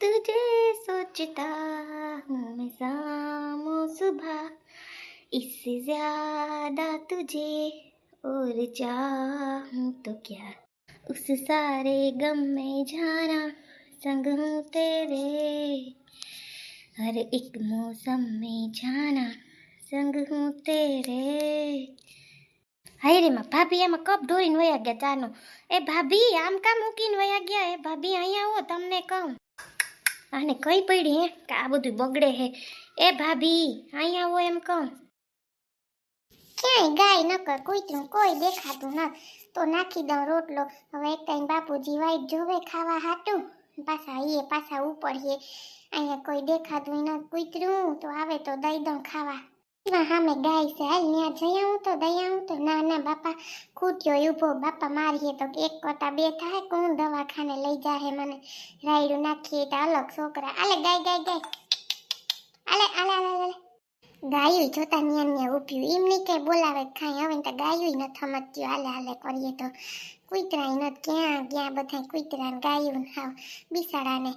तुझे सोचता हूँ मैं शाम सुबह इससे ज्यादा तुझे और चाहूँ तो क्या उस सारे गम में जाना संग हूँ तेरे हर एक मौसम में जाना સંગ હું તેરે હાય રે માં ભાભી એમાં કપ ઢોરીને વયા ગયા ચાનો એ ભાભી આમ કા મૂકીને વયા ગયા એ ભાભી અહીંયા આવો તમને કહું આને કઈ પડી હે? કે આ બધું બગડે હે. એ ભાભી અહીંયા આવો એમ કહું. ક્યાંય ગાય ન કર, કૂતરું કોઈ દેખાતું ન. તો નાખી દઉં રોટલો. હવે એક ટાઈમ બાપુજી વાઈટ જોવે ખાવા હાટું. પાછા એ પાછા ઉપડીએ અહીંયા કોઈ દેખાતું ન કૂતરું. તો આવે તો દઈ દઉં ખાવા. એમાં મેં ગાય છે. હાલ ત્યાં જઈ આવું તો, દઈ આવું તો. ના ના, બાપા ખૂટ્યો ઊભો બાપા મારીએ તો એક કોટા બે થાય કોણ દવાખાને લઈ જાહે મને રાયડું નાખીએ તો અલગ છોકરા. આલે ગાય ગાય ગાય. આલે આલે આલે આલે. ગાયું જોતા ન્યા ન્યા ઉભ્યું એમ નહીં કઈ બોલાવે ખાઈ હવે તો ગાયું ન થમત્યું હાલે હાલે કરીએ તો. કૂતરાય ન ક્યાં ગયા બધા કૂતરા ગાયું હાવ. બિસાડાને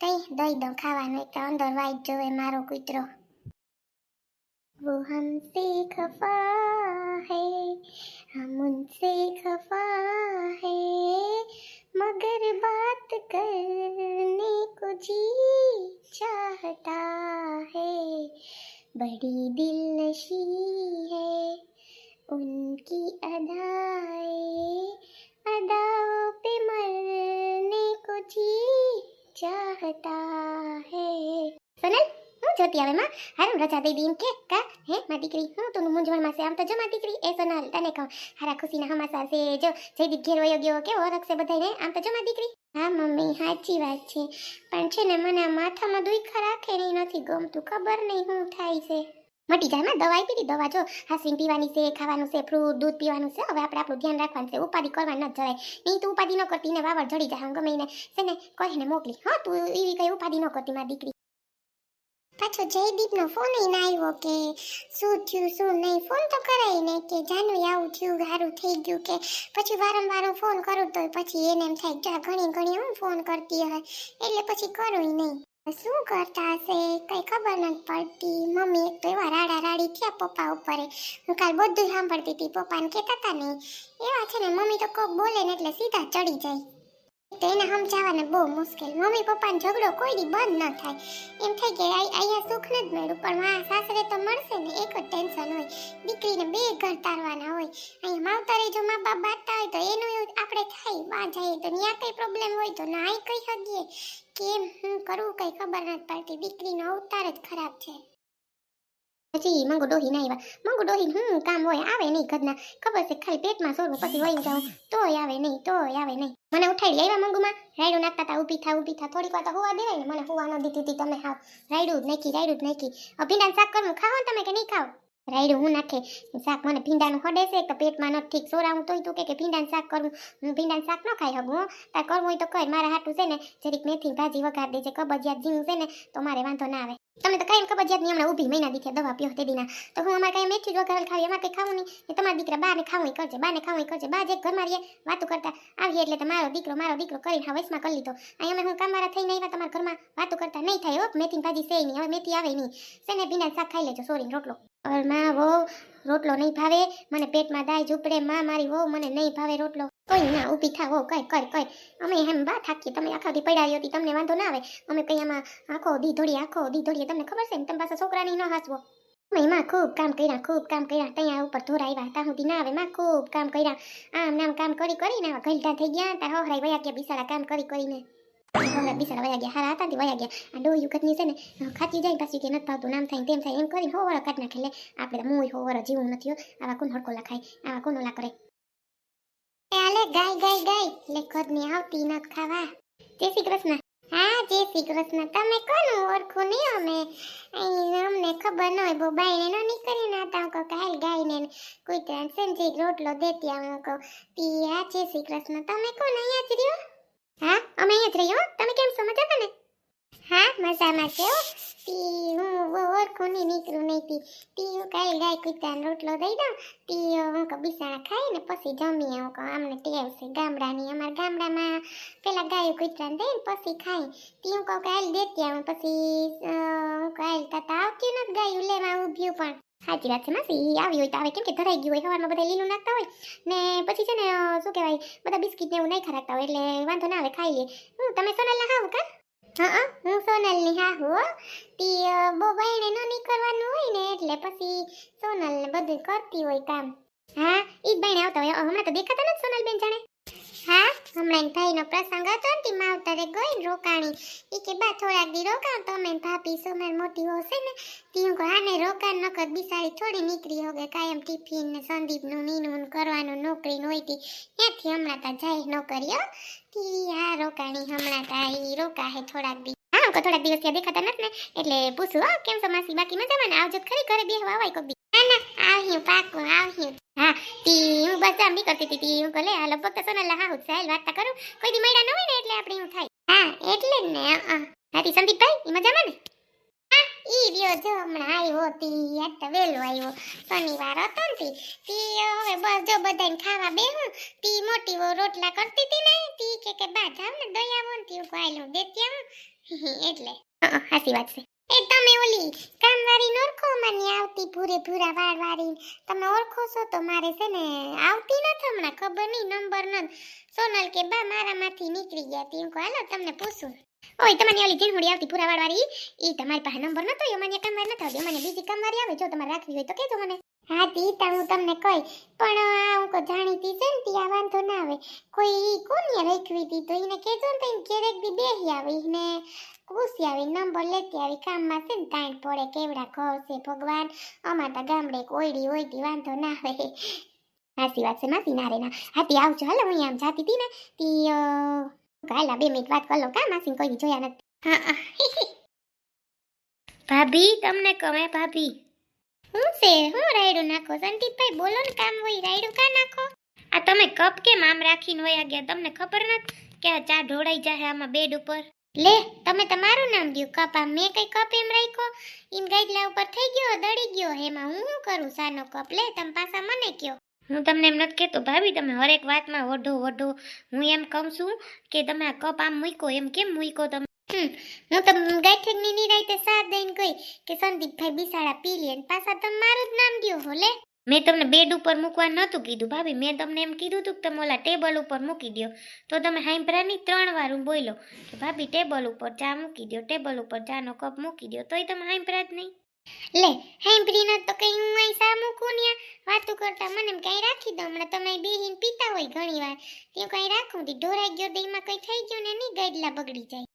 કઈ દઈ દઉં ખાવાનું. એક તો અંદર વાઈટ જોવે મારો કૂતરો. वो हमसे खफा है, हम उनसे खफा है। मगर बात करने को जी चाहता है, बड़ी दिल नशी है उनकी अदाएँ। अदाओं पे मरने को जी चाहता है। सोनल? હું જોતી હવે માં? હારું, રજા દઈ દી એમ કે, કા? હે, માં દીકરી, હું તું મૂંઝવણમાં છે. આમ તો જો માં દીકરી, એ સોનલ, તને કહું. હારા ખુશીના હમાસા છે. જો, જયદીપ ઘેર વયો ગયો, કેવો રખશે બધાને આમ તો જો માં દીકરી. હા, મમ્મી, સાચી વાત છે. પણ છે ને, મને માથામાં દુખા રાખે નહીં નથી ગમતું. ખબર નહીં શું થાય છે. મટી જાય માં, દવા આપી દવા જો. હાસીન પીવાની છે, ખાવાનું છે, ફ્રૂટ, દૂધ પીવાનું છે. હવે આપણે આપણું ધ્યાન રાખવાનું છે. ઉપાધિ કરવા ન જવાય. નહીં તું ઉપાધિ ન કરતી ને વાવડ જડી જાય ગમે એને છે ને કહીને મોકલી. હા, તું એવી કઈ ઉપાધિ ન કરતી, મારી દીકરી. પાછો જયદીપનો ફોન ના આવ્યો કે, શું થયું, શું નહીં? ફોન તો કરાય ને કે, જાનવી, આવું થયું સારું થઈ ગયું કે, પછી વારંવાર ફોન કરું તો પછી એને એમ થાય જા ઘણી ઘણી હું ફોન કરતી હોય. એટલે પછી કરું નહીં. શું કરતા હશે? કઈ ખબર નથી પડતી. મમ્મી એક તો એવા રાડા રાડી થયા પપ્પા ઉપર. હું કાલ બધું સાંભળતી હતી. પપ્પાને કહેતા હતા ને, એવા છે ને, મમ્મી તો કોક બોલે ને એટલે સીધા ચડી જાય. તો એને સમજાવવાને બહુ મુશ્કેલ. મમ્મી પપ્પાનો ઝઘડો કોઈ દી બંધ ન થાય. એમ થાય કે અહીંયા સુખ જ મળ્યું, પણ માં, સાસરે તો મળશે ને, એક જ ટેન્શન હોય. દીકરીને બે ઘર તારવાના હોય. અહીંયા માવતરે જો મા બાપ બાંધતા હોય તો એનું આપણે થાય. બા જઈએ તો ત્યાં કંઈ પ્રોબ્લેમ હોય તો ના કહી શકીએ. કેમ, હું કરવું કંઈ ખબર નથી પડતી. દીકરીનો અવતાર જ ખરાબ છે. પછી મંગુ ડોહી ના આવ્યા મંગુ ડોહી હું કામ હોય આવે નહીં ઘરના. ખબર છે ખાલી પેટમાં સોરવું પછી વહી જાઉં. તોય આવે નહીં તોય આવે નહીં. મને ઉઠાડી આવ્યા મંગુમાં. રાયડું નાખતા હતા ઊભી થા ઊભી થા. થોડીક વાર તો હોવા દેવાય ને મને હોવા ન દીધી હતી તમે હાવ. રાયડું જ નાખી રાયડું જ નાખી. હવે શાક કરવું ખાવો તમે કે નહીં ખાવ રાયડું હું નાખે. શાક મને ભીંડાનું હડે છે તો પેટમાં નથી ઠીક સોરાવું તોય તું કે ભીંડાનું શાક કરું હું ભીંડાનું શાક ન ખાઈ શકું હું. તાર કરવું હોય તો કર મારા હાટું છે ને જરીક મેથી ભાજી વઘાર દેજે કબજિયાત જીવું છે ને તો મારે વાંધો ના આવે. તમે તો કાંઈ ખબર જ્યાં હમણાં ઊભી મહિના દીખે દવા પીઓ તે દીના તો હું અમારે કાંઈ મેથી જ વઘારેલ ખાવી અમારે કંઈ ખાવું નહીં. તમારા દીકરા બાને ખાવું કરજે, બાને ખાવું કરજે. બા જે ઘરમાં રહીએ વાતો કરતા આવીએ એટલે તમારો દીકરો, મારો દીકરો કરીને હા વયસમાં કરી લીધો. અહીં અમે હું કામવાળા થઈને આવ્યા, તમારા ઘરમાં વાતો કરતા નહીં થાય. હો મેથી ભાજી છે નહીં, હવે મેથી આવે નહીં. સેને ભીના શાક ખાઈ લેજો સોરી રોટલો. અરમાં વહુ રોટલો નહીં ભાવે, મને પેટમાં દાય ઝૂપડે માં મારી વહુ મને નહીં ભાવે રોટલો. કોઈ ના ઊભી થા વહુ કઈ કઈ કઈ. અમે એમ બા થાકીએ તમે આખાથી પડાવી હતી, તમને વાંધો ના આવે. અમે કઈ આમાં આખો દી ધોડી આખો દી ધોડીએ તમને ખબર છે ને, તમે પાસે છોકરાની ન હાસવો. અમે માં ખૂબ કામ કર્યા, ખૂબ કામ કર્યા. ત્યાં ઉપર ધોર આવ્યા ત્યાં સુધી ના આવે, માં ખૂબ કામ કર્યા. આમ નામ કામ કરી, કરીને આવા થઈ ગયા ત્યાં હોહરાઈ વયા કે બિસારા કામ કરી, કરીને. હવે બિસાડા વયા ગયા હારા હતા તે ગયા આ ડોયું કતની છે ને ખાતી જાય પાછી કે નથી ભાવતું નામ થાય તેમ થાય એમ કરીને હોવર કાઢ નાખે લે આપણે તો હોવર જીવું નથી આવા કોણ હડકોલા ખાય આવા કોણ ઓલા કરે આલે ગાય ગાય ગાય લે ઘરની આવતી ન ખાવા જય શ્રી કૃષ્ણ હા જય શ્રી કૃષ્ણ તમે કોણ ઓળખો નહીં અમે અમને ખબર ન હોય બહુ બાઈને ન નીકળી ના તા કહો કાલ ગાયને કોઈ ત્રણ સંજય રોટલો દેતી આવું કહો પી હા જય શ્રી કૃષ્ણ તમે કોણ અહીંયા જ રહ્યો હા? અમે અહીંયા જ રહ્યો તમે કેમ છો મજામાં ને? હા, મજામાં છે હો. હું ઓળખું નહીં નીકળું નહીં તી. તી હું કાલે ગાય કૂતરાને રોટલો દઈ દઉં. તી હું કે બિસાણા ખાઈ ને પછી જમીએ હું કહું આમને ટેવ છે ગામડાની. અમારા ગામડામાં પેલા ગાયો કૂતરાને દે ને પછી ખાઈ. તી હું કહું કે હાલ દેતી આવું. પછી હું કહું હાલ તાતા આવતી નથી ગાયું. લેવા ઊભ્યું પણ. સાચી વાત છે, માસી. ઈ આવી હોય તો આવે. કેમ કે ધરાઈ ગયું હોય, સવારમાં બધા લીલું નાખતા હોય ને પછી છે ને શું કહેવાય, બધા બિસ્કિટ ને એવું નહીં ખરાકતા હોય, એટલે વાંધો ના આવે, ખાઈ લે હું તમે સોનલના હાવ કા? હા, હું સોનલની હા, હો. તી બહુ બાયણે ન નીકળવાનું હોય ને, એટલે પછી સોનલ ને બધું કરતી હોય કામ. હા, ઈ જ બહેણે આવતા હોય. હમણાં તો દેખાતા નથી સોનલ બેન જાણે. હા હમણાં ભાઈનો પ્રસંગ હતો. ને માવતરે ગઈ રોકાણી. એ કે, બા, થોડાક દી રોકાણ તમે ભાભી સોનલ મોટી હોશે ને, તી હું આને રોકાણ નકર બિસારી થોડી નીકળી હોગે, કાયમ ટિફિન ને સંદીપનું નીનું કરવાનું નોકરી ને હોય ત્યાંથી હમણાં તા જાય નોકરી, હો. તી આ રોકાણી, હમણાં તા એ રોકાહે થોડાક દી. હા થોડાક દિવસ ત્યાં દેખાતા નથી ને, એટલે પૂછું, હા, કેમ છો માસી, બાકી મજામાં આવજો ખરી ઘરે બેહવા આવાય કોક દી ના ના આવ્યું પાકું આવ્યું હા તી હું બસ આમ નીકળતી હતી તી હું સોનલ હા હું ચાલ વાર્તા કરું. કોઈ દી મળ્યા ન હોય ને એટલે આપણે એવું થાય. હા એટલે જ ને. હા તી સંદીપભાઈ ઈ મજામાં ને? હા ઈ રહ્યો જો હમણાં આવ્યો તી આજ તો વહેલો આવ્યો શનિવાર હતો ને તી તી હવે બસ જો બધાને ખાવા બેહું તી મોટી વો રોટલા કરતી હતી ને તી કે કે બા જાવ ને દયા આવો ને તી હું કહું, દેતી આવું. એટલે હા સાચી વાત છે. એ તમે ઓલી કામવાળી ઓળખો મને આવતી પૂરે પૂરા વાળ તમે ઓળખો છો તો મારે છે ને આવતી નથી હમણાં, ખબર નહીં, નંબર નથી. સોનલ કે બા મારામાંથી નીકળી ગયા તી. હું હાલો, તમને પૂછું. ઓય, તમારી ઓલી જીણવડી આવતી પૂરા વાળ વાળી ઈ તમારી પાસે નંબર નતો મને કામવાર નથી આવતી. મને બીજી કામવાળી આવે, જો તમારે રાખવી હોય તો કહેજો મને. હા તી તો હું તમને કહી પણ આ હું કો જાણીતી છે ને તી, આ વાંધો ના આવે. કોઈ કોને રાખવી તી તો એને કહેજો ને તો એને ક્યારેક દી બેહી આવે એને પૂછી આવી, નંબર લેતી આવી, કામમાં છે ને તાણ પડે, કેવડા ઘર ભગવાન, અમાર તો ગામડે એક ઓયડી હોય તી, વાંધો ના આવે. હાસી વાત છે માસી ના રે ના. હાથી આવજો, હાલો, હું આમ જાતી હતી ને, તી કાલા બે મિનિટ વાત કરો કા માસી કોઈ જોયા નથી. ભાભી, તમને કમે ભાભી? હું છે? હું રાયડું નાખો? સંદીપભાઈ, બોલો ને કામ હોય, રાયડું કા નાખો? આ તમે કપ કેમ આમ રાખીને વયા ગયા તમને ખબર નથી કે આ ચા ઢોળાઈ જાય આમાં બેડ ઉપર? લે, તમે તમારું નામ દ્યો, કપ આમ. મેં કઈ કપ એમ રાખ્યો? એમ ગાઈડલા ઉપર થઈ ગયો દડી ગયો એમાં. હું શું કરું સાનો કપ? લે, તમે પાછા મને કયો. હું તમને એમ નથી કહેતો ભાભી, તમે હરેક વાતમાં વઢો વઢો. હું એમ કહું છું કે તમે આ કપ આમ મૂક્યો, એમ કેમ મૂક્યો તમે? હું તો ગાંઠેકની નિરાયતે સાથ દઈને ગઈ કે સંદીપભાઈ બિસાડા પી લે ને પાછા તમે મારું જ નામ દ્યો હોલે મેં તમને બેડ ઉપર મૂકવા નહોતું કીધું, ભાભી. મેં તમને એમ કીધું હતું કે તમે ઓલા ટેબલ ઉપર મૂકી દો તો તમે હાઈમ્પ્રાની ત્રણ વાર હું બોલો કે ભાભી, ટેબલ ઉપર ચા મૂકી દો ટેબલ ઉપર ચાનો કપ મૂકી દો તોય તમે હાઈમ્પ્રા જ નહીં. લે હાંભળી ન તો કઈ હું અહીં સા મૂકું ને વાતું કરતા મને એમ કઈ રાખી દો. હમણાં તમે બેહીન પીતા હોય ઘણી વાર ત્યાં કઈ રાખું ઢોરાઈ ગયો એમાં કઈ થઈ ગયું ને નહીં? ગાડલા બગડી જાય.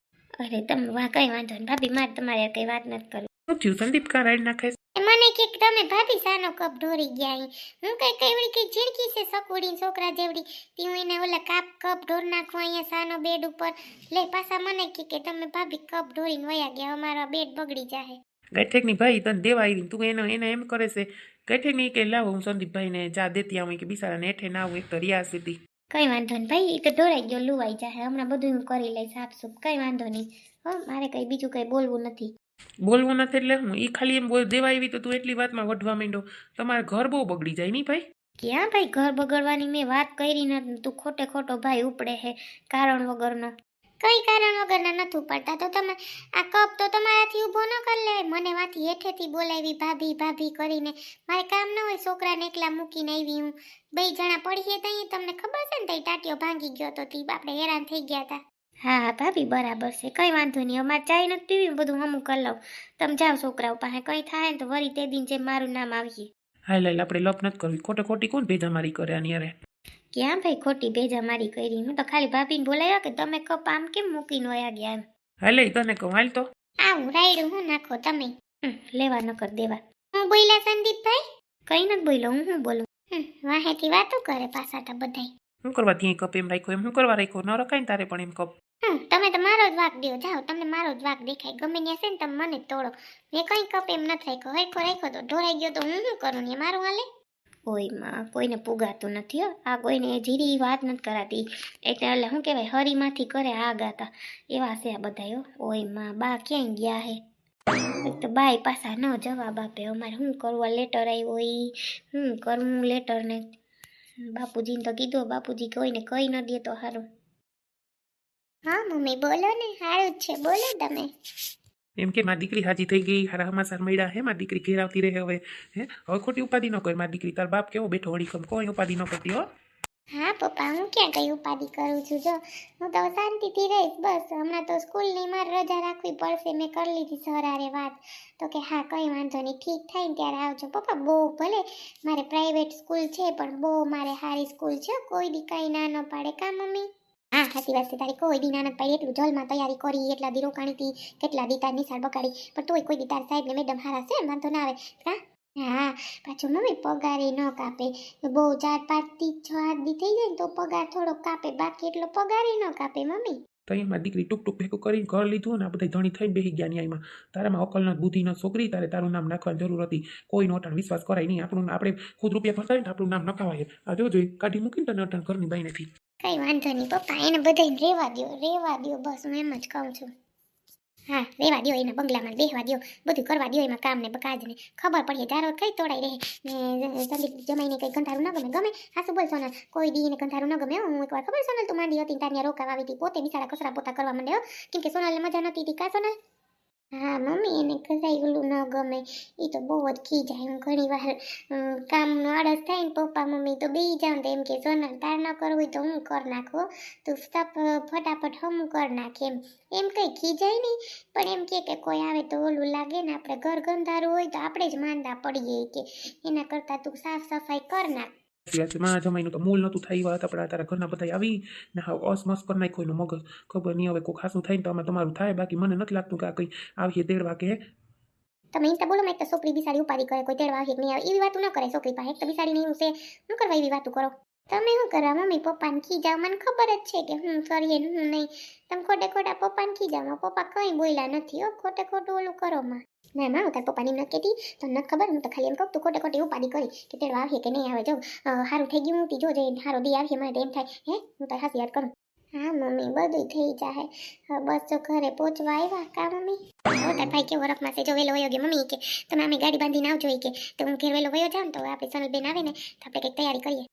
અરે તમે વા કઈ વાંધો નહીં. ભાભી મારે તમારે કઈ વાત નથી કરવી. શું થયું? સંદીપ કા રાઈડ નાખે એ મને કે તમે ભાભી સાનો કપ ઢોરી ગયા અહીં. હું કઈ કઈ વળી કઈ ઝીણકી છે સકુડી છોકરા જેવડી. તી હું એને ઓલા કાપ કપ ઢોર નાખવા અહીંયા સાનો બેડ ઉપર. લે પાછા મને કે કે તમે ભાભી કપ ઢોરીને વયા ગયા અમારો બેડ બગડી જાહે. ગાંઠેકની ભાઈ તને દેવા આવી તું એનો એને એમ કરે છે. ગાંઠેકની કે લાવો હું સંદીપભાઈને ચા દેતી આવું કે બિસારાને હેઠે ના આવું એક તો રિયા સુધી. કઈ વાંધો નહીં. ભાઈ એ તો ઢોરાઈ ગયો લુવાઈ જાય હમણાં બધું હું કરી લઈશ સાફ કઈ વાંધો નહીં. હો મારે કઈ બીજું કઈ બોલવું નથી. બોલવું નથી એટલે હું એ ખાલી એમ બોલ દેવા આવી તો તું એટલી વાતમાં વઢવા માંડો. તમારે ઘર બહુ બગડી જાય નહીં ભાઈ? ક્યાં ભાઈ ઘર બગડવાની? મેં વાત કરી નથી. તું ખોટે ખોટો ભાઈ ઉપડે હે. કારણ વગરનો. કઈ કારણ વગરના નથી પડતા તો તમે આ કપ તો તમારાથી ઊભો ન કરી લે મને વાથી હેઠેથી બોલાવી ભાભી ભાભી કરીને. મારે કામ ન હોય છોકરાને એકલા મૂકીને આવી હું. બે જણા પડીએ ત્યાં તમને ખબર છે ને તઈ ટાટીઓ ભાંગી ગયો તો તી આપણે હેરાન થઈ ગયા હતા હા હા ભાભી બરાબર છે. કઈ વાંધો નહીં. અમારે ચાય નથી પીવી બધું હમું કરી લઉં. તમે જાઓ છોકરાઓ પાસે. કઈ થાય ને તો વળી તે દિન જે મારું નામ આવીએ. હાલ હાલ આપણે લપ નથી કરવી. ખોટે ખોટી કોણ ભેજા મારી કરે આની ક્યાં ભાઈ ખોટી ભેજા મારી કરી. હું તો ખાલી ભાભીને બોલાવ્યા કે તમે કપ આમ કેમ મૂકીને વયા ગયા એમ? હાલે તને કહું હાલ તો. આવું રાયડું હું નાખો તમે. હમ, લેવા ન કર દેવા. હું બોલ્યા સંદીપભાઈ? કઈ નથી બોલ્યો હું હું બોલું? હમ, વાહેથી વાતો કરે પાછા તો બધાય. શું કરવા ત્યાં કપ એમ રાખ્યો એમ શું કરવા રાખ્યો? ન રખાય ને તારે પણ એમ કપ. હમ, તમે તો મારો જ વાક દ્યો જાઓ તમને મારો જ વાક દેખાય. ગમે ત્યાં છે ને તમે મને જ તોડો. મેં કઈ કપ એમ નથી રાખ્યો. હરખો રાખ્યો તો ઢોરાઈ ગયો તો હું શું કરું ને? મારું હાલે? ઓયમાં કોઈને પુગાતું નથી હો. આ કોઈને જીરી વાત નથી કરાતી. એટલે શું કહેવાય, હરીમાંથી કરે આ ગાતા. એવા છે આ બધા હો. ઓયમાં બા ક્યાંય ગયા હે? તો બાય પાછા ન જવાબ આપે. અમારે શું કરવું લેટર આવ્યો ઈ? શું કરવું લેટરને બાપુજીને તો કીધું બાપુજી કોઈને કહી ન દે તો સારું હા, મમ્મી, બોલો ને. સારું જ છે. બોલો તમે. એમ કે મારી દીકરી હાજી થઈ ગઈ, હારા હમાસાર મળ્યા હે, મારી દીકરી ઘેર આવતી રહે હવે, હે? હવે ખોટી ઉપાધિ ન કર, મારી દીકરી તાર બાપ કેવો બેઠો વળી કમ કોઈ ઉપાધિ ન કરતી, હો. હા, પપ્પા, હું ક્યાં કઈ ઉપાધિ કરું છું? જો, હું તો શાંતિથી રહીશ, બસ. હમણાં તો સ્કૂલની મારે રજા રાખવી પડશે, મેં કરી લીધી સરારે વાત. તો કે હા, કંઈ વાંધો નહીં, ઠીક થાય ને ત્યારે આવજો. પપ્પા, બહુ ભલે, મારે પ્રાઇવેટ સ્કૂલ છે, પણ બહુ મારે સારી સ્કૂલ છે કોઈ દી કાંઈ ના ન પાડે, કા, મમ્મી? હા, સાચી વાત છે. તારી કોઈ દી નાનક પાડી એટલું જલમાં તૈયારી કરી, એટલા દી રોકાણી કેટલા દી તાર નિશાળ બગાડી. પણ તોય કોઈ દી તાર સાહેબ ને મેડમ હારા છે વાંધો ના આવે. કા હા, પાછું મમ્મી પગારે ન કાપે. બહુ ચાર પાંચથી છ આઠ દી થઈ જાય ને, તો પગાર થોડો કાપે, બાકી એટલો પગારે ન કાપે મમ્મી. તો એમાં દીકરી ટૂંક ટૂંક ભેગું કરીને ઘર લીધું ને આ બધા ધણી થઈને બેસી ગયા ન્યાયમાં. તારામાં અકલના ન બુદ્ધિ ન છોકરી, તારે તારું નામ નાખવાની જરૂર હતી. કોઈ નોટણ વિશ્વાસ કરાય નહીં. આપણું આપણે ખુદ રૂપિયા ભરતા ને આપણું નામ નખાવાય. આ જો જોઈ કાઢી મૂકીને તને અટણ ઘરની બાઈ નથી. કઈ વાંધો નહીં, પપ્પા, એને બધાને રેવા દ્યો રેવા દ્યો, બસ હું એમ જ કહું છું. હા રેવા દ્યો, એના બંગલામાં બેહવા દ્યો, બધું કરવા દ્યો, એમાં કામ ને કાજ ને. ખબર પડીએ તારો કઈ તોડાઈ રહે. ને સંદીપ જમાઈને કઈ ગંધારું ન ગમે ગમે? હા શું બોલ સોનલ, કોઈ દી એને ગંધારું ન ગમે હું એકવાર ખબર સોનલ તું માંડી હતી ત્યાં રોકાવા આવી હતી, પોતે બિચારા કસરા પોતા કરવા માંડ્યો કેમ કે સોનલને મજા નતી હતી, કા સોનલ? હા, મમ્મી, એને કસાઈ ઓલું ન ગમે. એ તો બહુ જ ખીજાય હું ઘણી વાર. કામનો આળસ થાય ને પપ્પા, મમ્મી તો બેસી જાઉં તો એમ કે સોના તાર ન કરવું હોય તો હું કર નાખો તું સપ, ફટાફટ હમું કર નાખ એમ. એમ કંઈ ખીજાય નહીં પણ એમ કે કોઈ આવે તો ઓલું લાગે ને, આપણે ઘર ગંધારું હોય તો આપણે જ માંદા પડીએ કે. એના કરતાં તું સાફ સફાઈ કર નાખ. માં જમાઈનું તો મૂળ નહોતું થાય એવા હતા પણ તારા ઘરના બધા આવી ને હા અસમસ કરી નાખ્યો એનો મગજ ખબર નહીં હવે કોઈ ખાસું થાય ને તો આમાં તમારું થાય બાકી મને નથી લાગતું કે આ કંઈ આવીએ તેડવા કે તમે ઇન્સ્ટા બોલો માં તો છોકરી બિસાડી ઉપાડી કરે કોઈ તેડવા આવે કે નહીં આવે એવી વાતું ન કરે છોકરી પાસે તો બિસાડી નહીં છે શું કરવા એવી વાતો કરો તમે શું કરવા મમ્મી પપ્પાને ખીજાવ? મને ખબર જ છે કે હું કરીએ ને હું નહીં. તમે ખોટે ખોટા પપ્પાને ખીજાવ. પપ્પા કંઈ બોલ્યા નથી હો. ખોટે ખોટું ઓલું કરો માં. ના હું તાર પપ્પાની નથી કહેતી. તો નથી ખબર? હું તો ખાલી એમ કહું તું ખોટે ખોટી ઉપાડી કરી કે તેડવા આવે કે નહીં આવે. જો સારું થઈ ગયું, હું જોજે સારો દી આવીએ મને એમ થાય. હે? હું તાર હાસી યાદ કરું. હા, મમ્મી બધું થઈ જાય બસ જો ઘરે પહોંચવા આવ્યા કા, મમ્મી? હવે ભાઈ કેવો રફમાં છે જો વેલો વયો ગયો. મમ્મી, કે તમે અમે ગાડી બાંધીને આવજો કે. તો હું ઘેર વેલો વયો જાઉં ને તો આપણે સનલબેન આવે ને તો આપણે કંઈક તૈયારી કરીએ.